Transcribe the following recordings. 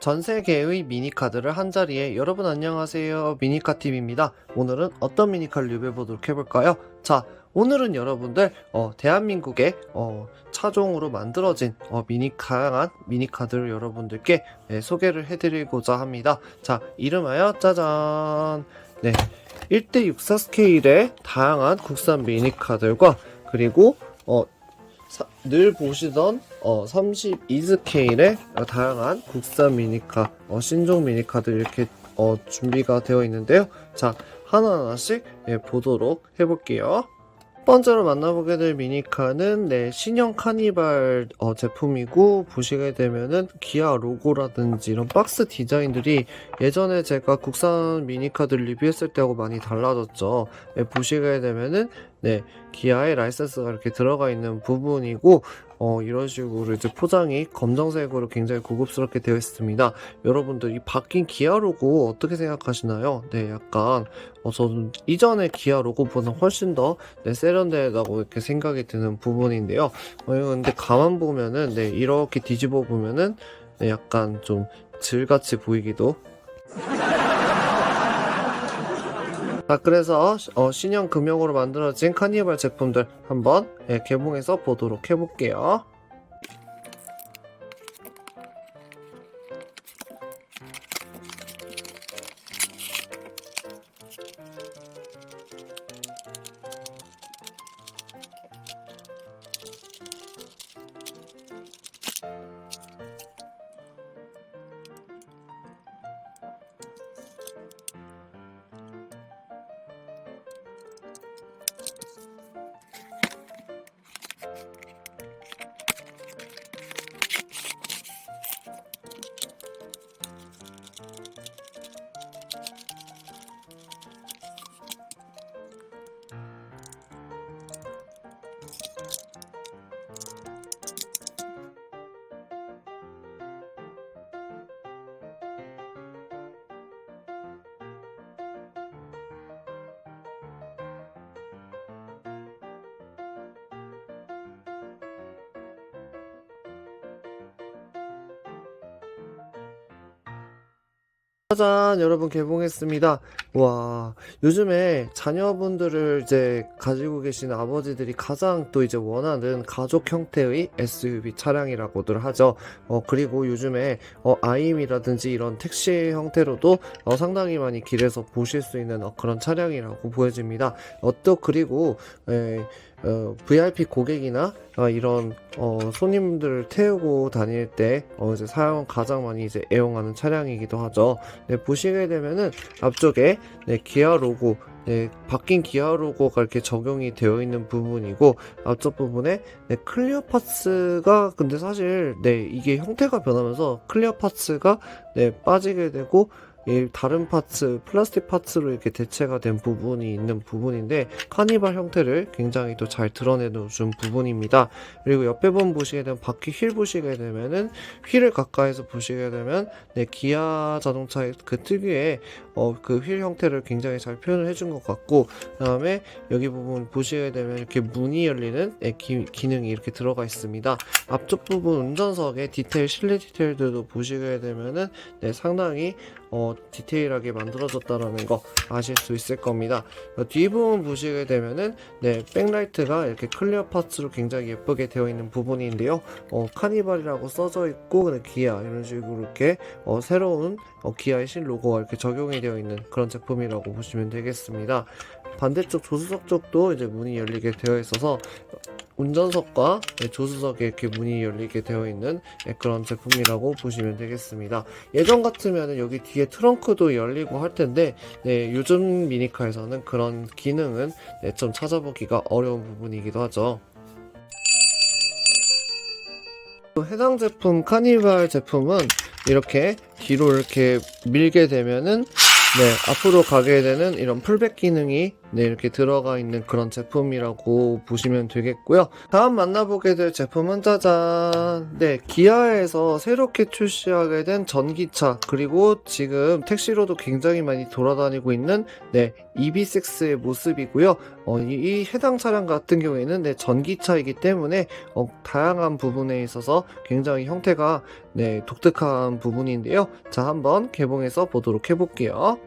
전 세계의 미니카드를 한자리에 여러분 안녕하세요. 미니카TV입니다. 오늘은 어떤 미니카를 리뷰해보도록 해볼까요? 자 오늘은 여러분들 어, 대한민국의 어, 차종으로 만들어진 어, 미니 다양한 미니카드를 여러분들께 네, 소개를 해드리고자 합니다 자 이름하여 짜잔 네 1대64 스케일의 다양한 국산 미니카들과 그리고 어, 사- 늘 보시던 어, 32스케일의 다양한 국산 미니카, 어, 신종 미니카드 이렇게 어, 준비가 되어 있는데요. 자, 하나하나씩 예, 보도록 해볼게요. 첫 번째로 만나보게 될 미니카는 네, 신형 카니발 어, 제품이고 보시게 되면은 기아 로고라든지 이런 박스 디자인들이 예전에 제가 국산 미니카드 리뷰했을 때하고 많이 달라졌죠. 예, 보시게 되면은 네, 기아의 라이센스가 이렇게 들어가 있는 부분이고 어, 이런 식으로 이제 포장이 검정색으로 굉장히 고급스럽게 되어 있습니다. 여러분들 이 바뀐 기아 로고 어떻게 생각하시나요? 네, 약간 어, 저는 이전의 기아 로고보다 훨씬 더 네, 세련되다고 이렇게 생각이 드는 부분인데요. 어, 근데 가만 보면은 네, 이렇게 뒤집어 보면은 네, 약간 좀 질같이 보이기도 자, 그래서 어, 신형 금형으로 만들어진 카니발 제품들 한번 예, 개봉해서 보도록 해볼게요. 짜잔 여러분 개봉했습니다. 와 요즘에 자녀분들을 이제 가지고 계신 아버지들이 가장 또 이제 원하는 가족 형태의 SUV 차량이라고들 하죠. 어 그리고 요즘에 어 아임이라든지 이런 택시 형태로도 어 상당히 많이 길에서 보실 수 있는 어 그런 차량이라고 보여집니다. 어또 그리고 에, 어, VIP 고객이나 어, 이런 어, 손님들을 태우고 다닐 때 어, 이제 사용 가장 많이 이제 애용하는 차량이기도 하죠. 네, 보시게 되면은 앞쪽에 네, 기아 로고 네, 바뀐 기아 로고가 이렇게 적용이 되어 있는 부분이고 앞쪽 부분에 네, 클리어 파츠가 근데 사실 네 이게 형태가 변하면서 클리어 파츠가 네 빠지게 되고 이 다른 파츠, 플라스틱 파츠로 이렇게 대체가 된 부분이 있는 부분인데 카니발 형태를 굉장히 또 잘 드러내준 부분입니다. 그리고 옆에 본 보시게 되면 바퀴 휠 보시게 되면은 휠을 가까이서 보시게 되면 네 기아 자동차의 그 특유의 어, 그 휠 형태를 굉장히 잘 표현을 해준 것 같고 그 다음에 여기 부분 보시게 되면 이렇게 문이 열리는 네, 기, 기능이 이렇게 들어가 있습니다. 앞쪽 부분 운전석의 디테일 실내 디테일들도 보시게 되면은 네, 상당히 어, 디테일하게 만들어졌다라는 거 아실 수 있을 겁니다. 어, 뒷부분 보시게 되면은 네, 백라이트가 이렇게 클리어 파츠로 굉장히 예쁘게 되어 있는 부분인데요. 어, 카니발이라고 써져 있고 근데 기아 이런 식으로 이렇게 어, 새로운 어, 기아의 신 로고가 이렇게 적용이 되어 있는 그런 제품이라고 보시면 되겠습니다. 반대쪽 조수석 쪽도 이제 문이 열리게 되어 있어서 운전석과 네, 조수석에 이렇게 문이 열리게 되어 있는 네, 그런 제품이라고 보시면 되겠습니다. 예전 같으면 여기 뒤에 트렁크도 열리고 할 텐데 네, 요즘 미니카에서는 그런 기능은 네, 좀 찾아보기가 어려운 부분이기도 하죠. 또 해당 제품 카니발 제품은 이렇게 뒤로 이렇게 밀게 되면은 네, 앞으로 가게 되는 이런 풀백 기능이 네, 이렇게 들어가 있는 그런 제품이라고 보시면 되겠고요. 다음 만나보게 될 제품은 짜잔. 네, 기아에서 새롭게 출시하게 된 전기차, 그리고 지금 택시로도 굉장히 많이 돌아다니고 있는 네, EB6의 모습이고요. 어, 이, 이 해당 차량 같은 경우에는 네, 전기차이기 때문에 어, 다양한 부분에 있어서 굉장히 형태가 네, 독특한 부분인데요. 자, 한번 개봉해서 보도록 해볼게요.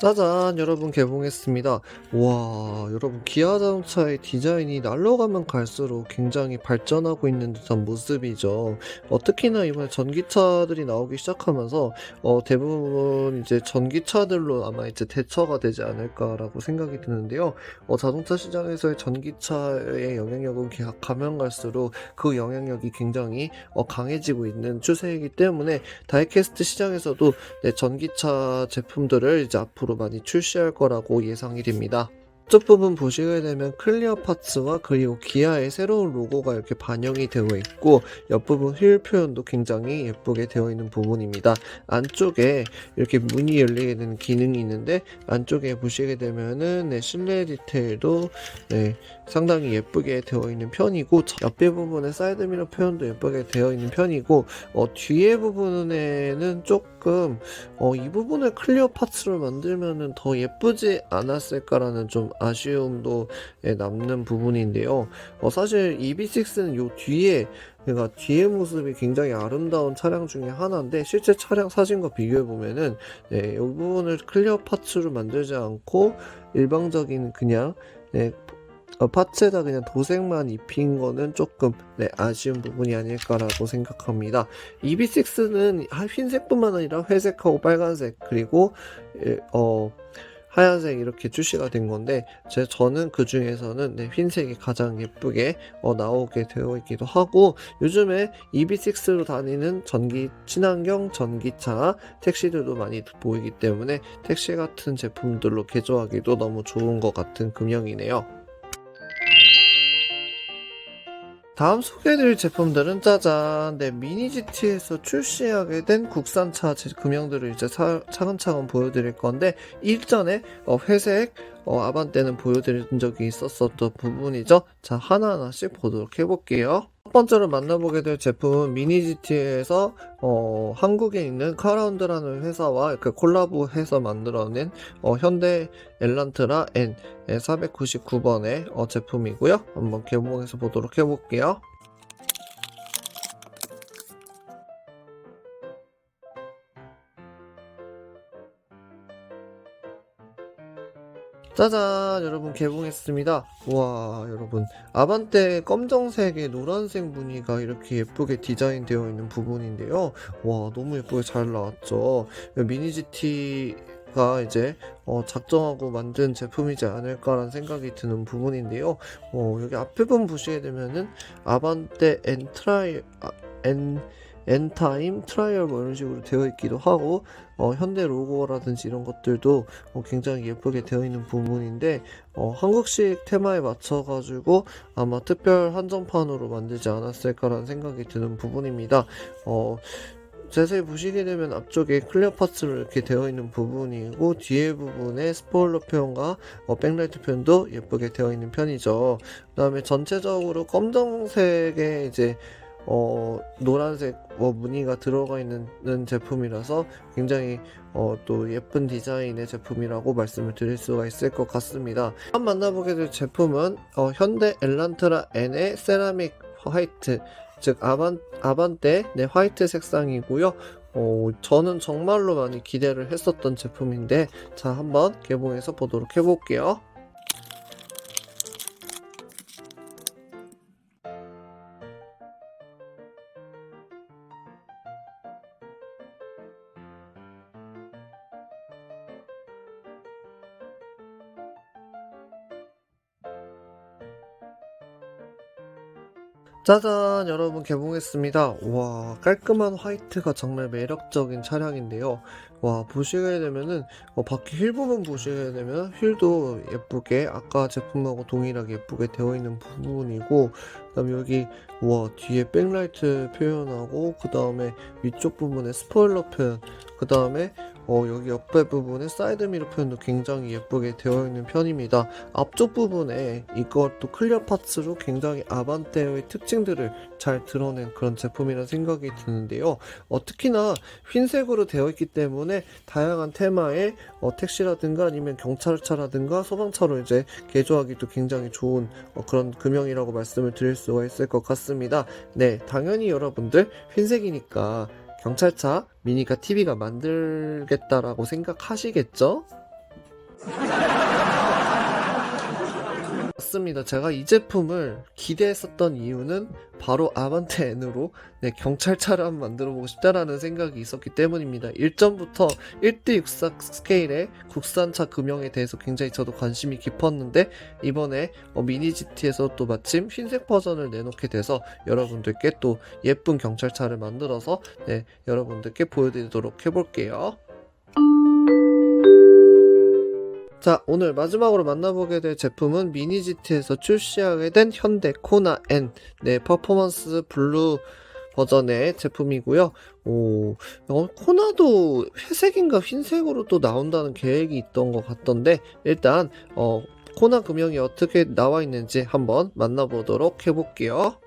짜잔 여러분 개봉했습니다. 와 여러분 기아 자동차의 디자인이 날로가면 갈수록 굉장히 발전하고 있는 듯한 모습이죠. 어, 특히나 이번에 전기차들이 나오기 시작하면서 어, 대부분 이제 전기차들로 아마 이제 대처가 되지 않을까라고 생각이 드는데요. 어, 자동차 시장에서의 전기차의 영향력은 가- 가면 갈수록 그 영향력이 굉장히 어, 강해지고 있는 추세이기 때문에 다이캐스트 시장에서도 네, 전기차 제품들을 이제 앞으로 많이 출시할 거라고 예상이 됩니다. 쪽 부분 보시게 되면 클리어 파츠와 그리고 기아의 새로운 로고가 이렇게 반영이 되어 있고 옆부분 휠 표현도 굉장히 예쁘게 되어 있는 부분입니다. 안쪽에 이렇게 문이 열리게 되는 기능이 있는데 안쪽에 보시게 되면은 네, 실내 디테일도 네, 상당히 예쁘게 되어 있는 편이고 옆에 부분에 사이드 미러 표현도 예쁘게 되어 있는 편이고 어, 뒤에 부분에는 조금 어, 이 부분을 클리어 파츠로 만들면은 더 예쁘지 않았을까라는 좀 아쉬움도 예, 남는 부분인데요. 어, 사실 EB6는 요 뒤에 그러니까 뒤에 모습이 굉장히 아름다운 차량 중에 하나인데 실제 차량 사진과 비교해 보면은 네, 이 부분을 클리어 파츠로 만들지 않고 일방적인 그냥 네, 어, 파츠에다 그냥 도색만 입힌 거는 조금 네, 아쉬운 부분이 아닐까라고 생각합니다. EB6는 흰색뿐만 아니라 회색하고 빨간색 그리고 예, 어 하얀색 이렇게 출시가 된 건데 제 저는 그 중에서는 네, 흰색이 가장 예쁘게 어, 나오게 되어 있기도 하고 요즘에 EB6로 다니는 전기 친환경 전기차 택시들도 많이 보이기 때문에 택시 같은 제품들로 개조하기도 너무 좋은 것 같은 금형이네요. 다음 소개해드릴 제품들은 짜잔. 네 미니 GT에서 출시하게 된 국산차 제- 금형들을 이제 차, 차근차근 보여드릴 건데 일전에 어, 회색 어, 아반떼는 보여드린 적이 있었었던 부분이죠. 자 하나하나씩 보도록 해볼게요. 첫 번째로 만나보게 될 제품은 미니 GT에서 어, 한국에 있는 카라운드라는 회사와 이렇게 콜라보해서 만들어낸 어, 현대 엘란트라 N 499번의 어, 제품이고요. 한번 개봉해서 보도록 해볼게요. 짜잔 여러분 개봉했습니다. 와 여러분. 아반떼 검정색에 노란색 무늬가 이렇게 예쁘게 디자인되어 있는 부분인데요. 와 너무 예쁘게 잘 나왔죠. 미니 GT가 이제 어, 작정하고 만든 제품이지 않을까라는 생각이 드는 부분인데요. 어, 여기 앞에 부분 보시게 되면은 아반떼 엔트라이 아, 엔 엔타임 트라이얼 뭐 이런 식으로 되어 있기도 하고 어, 현대 로고라든지 이런 것들도 어, 굉장히 예쁘게 되어 있는 부분인데 어, 한국식 테마에 맞춰가지고 아마 특별 한정판으로 만들지 않았을까라는 생각이 드는 부분입니다. 어, 자세히 보시게 되면 앞쪽에 클리어 파츠로 이렇게 되어 있는 부분이고 뒤에 부분에 스포일러 표현과 어, 백라이트 표현도 예쁘게 되어 있는 편이죠. 그 다음에 전체적으로 검정색의 이제 어, 노란색 뭐 무늬가 들어가 있는 제품이라서 굉장히 어, 또 예쁜 디자인의 제품이라고 말씀을 드릴 수가 있을 것 같습니다. 다음 만나보게 될 제품은 어, 현대 엘란트라 N의 세라믹 화이트 즉 아반, 아반떼 네, 화이트 색상이고요. 어, 저는 정말로 많이 기대를 했었던 제품인데 자 한번 개봉해서 보도록 해볼게요. 짜잔 여러분 개봉했습니다. 와 깔끔한 화이트가 정말 매력적인 차량인데요. 와 보시게 되면은 어, 바퀴 휠 부분 보시게 되면 휠도 예쁘게 아까 제품하고 동일하게 예쁘게 되어 있는 부분이고 그 다음에 여기 와 뒤에 백라이트 표현하고 그 다음에 위쪽 부분에 스포일러 표현 그 다음에 어, 여기 옆에 부분에 사이드 미러 표현도 굉장히 예쁘게 되어 있는 편입니다. 앞쪽 부분에 이것도 클리어 파츠로 굉장히 아반떼의 특징들을 잘 드러낸 그런 제품이라는 생각이 드는데요. 어, 특히나 흰색으로 되어 있기 때문에 다양한 테마의 어, 택시라든가 아니면 경찰차라든가 소방차로 이제 개조하기도 굉장히 좋은 어, 그런 금형이라고 말씀을 드릴 수가 있을 것 같습니다. 네, 당연히 여러분들 흰색이니까 경찰차 미니카 TV가 만들겠다라고 생각하시겠죠? 맞습니다. 제가 이 제품을 기대했었던 이유는 바로 아반떼 N으로 네, 경찰차를 한번 만들어 보고 싶다라는 생각이 있었기 때문입니다. 일전부터 1대64 스케일의 국산차 금형에 대해서 굉장히 저도 관심이 깊었는데 이번에 어, 미니 GT에서 또 마침 흰색 버전을 내놓게 돼서 여러분들께 또 예쁜 경찰차를 만들어서 네, 여러분들께 보여드리도록 해볼게요. 자, 오늘 마지막으로 만나보게 될 제품은 미니 GT에서 출시하게 된 현대 코나 N 네, 퍼포먼스 블루 버전의 제품이고요. 오, 어, 코나도 회색인가 흰색으로 또 나온다는 계획이 있던 것 같던데 일단 어, 코나 금형이 어떻게 나와 있는지 한번 만나보도록 해볼게요.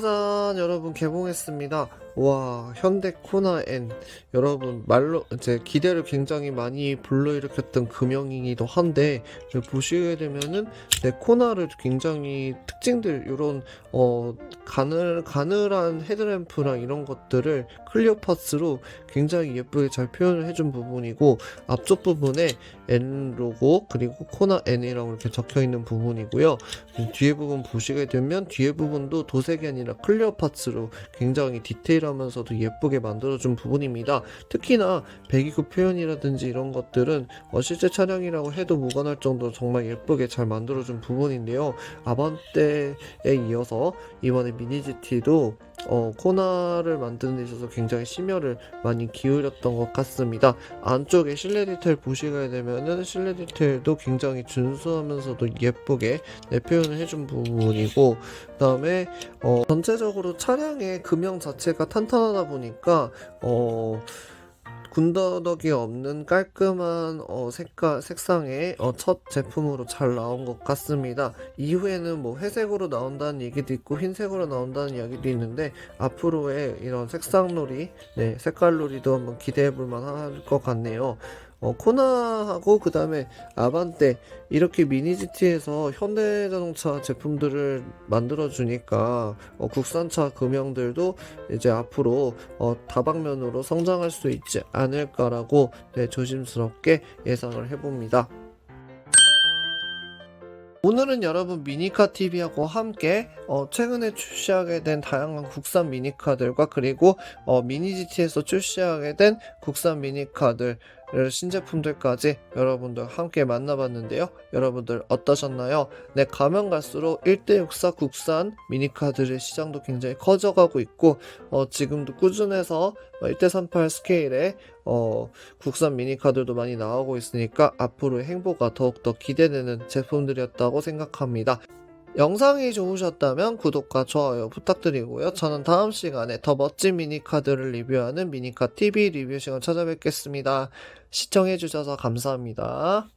짜잔 여러분 개봉했습니다 와 현대 코나 N. 여러분 말로 이제 기대를 굉장히 많이 불러일으켰던 금형이기도 한데 보시게 되면은 네, 코나를 굉장히 특징들 이런 어 가늘 가늘한 헤드램프랑 이런 것들을 클리어 파츠로 굉장히 예쁘게 잘 표현을 해준 부분이고 앞쪽 부분에 N 로고 그리고 코나 N이라고 이렇게 적혀 있는 부분이고요. 뒤에 부분 보시게 되면 뒤에 부분도 도색이 아니라 클리어 파츠로 굉장히 디테일 하면서도 예쁘게 만들어준 부분입니다. 특히나 배기구 표현이라든지 이런 것들은 어, 실제 차량이라고 해도 무관할 정도로 정말 예쁘게 잘 만들어준 부분인데요. 아반떼에 이어서 이번에 미니 GT도 어, 코나를 만드는 데 있어서 굉장히 심혈을 많이 기울였던 것 같습니다. 안쪽에 실내 디테일 보시게 되면은 실내 디테일도 굉장히 준수하면서도 예쁘게 네, 표현을 해준 부분이고 그 다음에 어, 전체적으로 차량의 금형 자체가 탄탄하다 보니까 어, 군더더기 없는 깔끔한 어, 색깔 색상의 어, 첫 제품으로 잘 나온 것 같습니다. 이후에는 뭐 회색으로 나온다는 얘기도 있고 흰색으로 나온다는 이야기도 있는데 앞으로의 이런 색상놀이, 네, 색깔놀이도 한번 기대해 볼 만할 것 같네요. 어, 코나하고 그 다음에 아반떼 이렇게 미니 GT에서 현대자동차 제품들을 만들어 주니까 어, 국산차 금형들도 이제 앞으로 어, 다방면으로 성장할 수 있지 않을까라고 네, 조심스럽게 예상을 해봅니다. 오늘은 여러분 미니카 TV하고 함께 어, 최근에 출시하게 된 다양한 국산 미니카들과 그리고 어, 미니 GT에서 출시하게 된 국산 미니카들 신제품들까지 여러분들 함께 만나봤는데요. 여러분들 어떠셨나요? 네, 가면 갈수록 1대64 국산 미니카들의 시장도 굉장히 커져가고 있고, 어, 지금도 꾸준해서 1대38 스케일의 어, 국산 미니카들도 많이 나오고 있으니까 앞으로의 행보가 더욱더 기대되는 제품들이었다고 생각합니다. 영상이 좋으셨다면 구독과 좋아요 부탁드리고요. 저는 다음 시간에 더 멋진 미니카들을 리뷰하는 미니카 TV 리뷰 시간 찾아뵙겠습니다. 시청해주셔서 감사합니다.